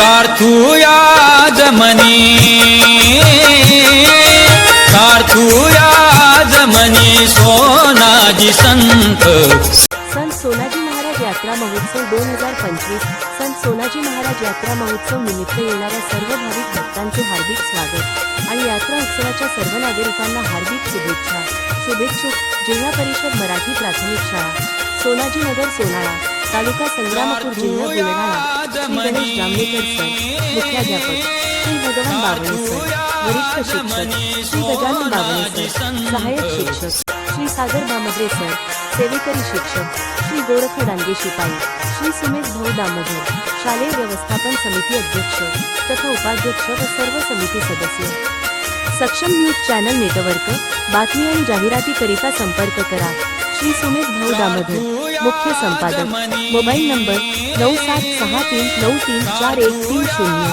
प्रार्थूया जमनी प्रार्थूया जमनी सोनाजी संत. संत सोनाजी महाराज यात्रा महोत्सव दोन हजार पंचवीस संत सोनाजी महाराज यात्रा महोत्सव निमित्त येणाऱ्या सर्व भाविक भक्तांचे हार्दिक स्वागत आणि यात्रा उत्सवाच्या सर्व नागरिकांना हार्दिक शुभेच्छा. शुभेच्छुक जिल्हा परिषद मराठी प्राथमिक शाळा सोनाजी नगर सोनाळा. तालुका संग्रामपूर जिल्हा बुलढाणा श्री गणेश जांभेकर सर मुख्याध्यापक श्री भगवान बावणे सर वरिष्ठ शिक्षक श्री गजानन बावणे सर सहाय्यक शिक्षक श्री सागर दामोदरे सर सेवेकरी शिक्षक श्री गोरख डांगे शिपाई श्री सुमेश भाऊ दामोदर शालेय व्यवस्थापन समिती अध्यक्ष तथा उपाध्यक्ष व सर्व समिती सदस्य. सक्षम न्यूज चॅनल नेटवर्क बातमी आणि जाहिरातीकरिता संपर्क करा. श्री सुमित भाऊ दामधे मुख्य संपादक. मोबाईल नंबर नऊ सात सहा तीन नऊ तीन चार एक तीन शून्य.